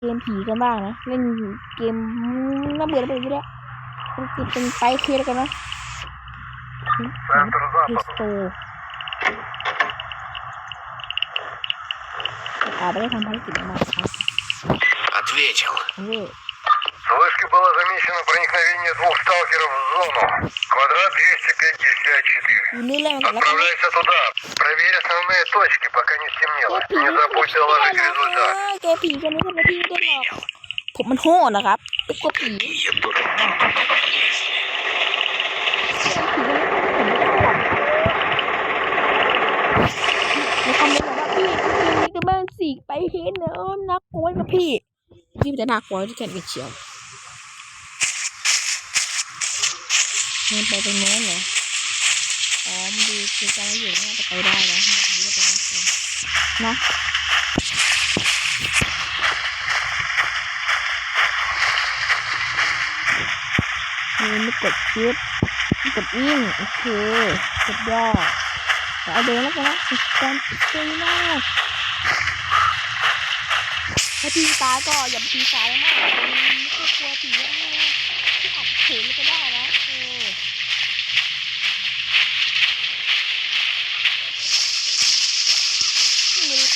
เกมผีกันบ้างนะ เล่นเกมน่าเบื่อน่าเบื่ออยู่แล้วเป็นเป็นไปเคสกันนะ Центр เพส запада. โตอาไม่ได้ทำภารกิจออกมาครับ Ответил. เออ С вышки было замечено проникновение двух сталкеров в зону. Квадрат 254. อยู่นี่เล่นกันแล้วกันนะ Отправляйся туда. Проверь основные точки, пока не เก стемнело. มผี Не ไม่ забудь ได้หรอก доложить результат. เกมผีกันนี้ทำไมพี่ไม่ได้หรอกผมมันโหดนะครับไปกลัวผี Я дурак. ในคอมเมนต์บอกว่าพี่พี่จะแม่งสีกไปเห็นเนอะน่ากลัวนะพี่พี่มันจะน่ากลัวที่แกนไปเชียว มันไปตรงโน้นเหรอ อ๋อมันดูคือการอยู่น่าจะไปได้นะมันจะไปได้ไปนะนี่ไม่กดชิปไม่กดวิ่งโอเคสุดยอดเอาเดินแล้วกันนะติดกันติดกันมากถ้าตีตายก็อย่าไปตีตายมากไม่ค่อยกลัวผีมากนะที่อาจจะเข็นก็ได้นะเออ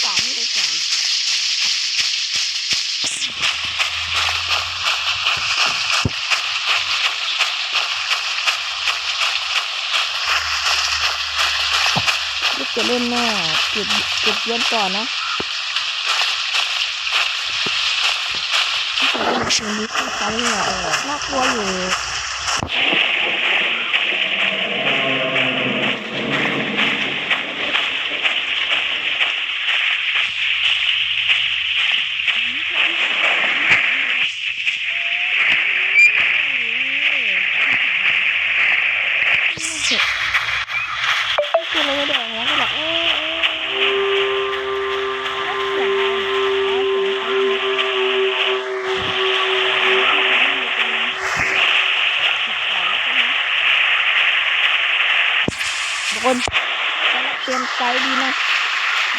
ไม่รู้ก่ามลูกจะเล่นแน่เก็บเก็บเย็นก่อนนะจะเล่นคืนนี้ก็ไปเนี่ยเออน่ากลัวอยู่ คือเราไม่แดงแล้วก็แบบเออเออทุกคนเตรียมใจดีนะ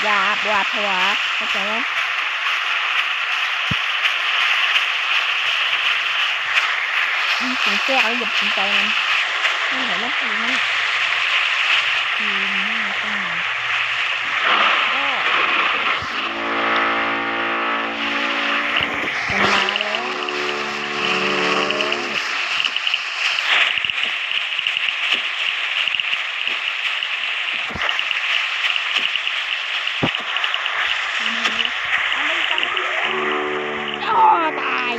อย่าหวาดผวาเข้าใจไหมถึงแก้แล้วอย่าถึงใจมันไม่เห็นแล้วคือมัน คือมันน่าต้องก็มันมาแล้วตาย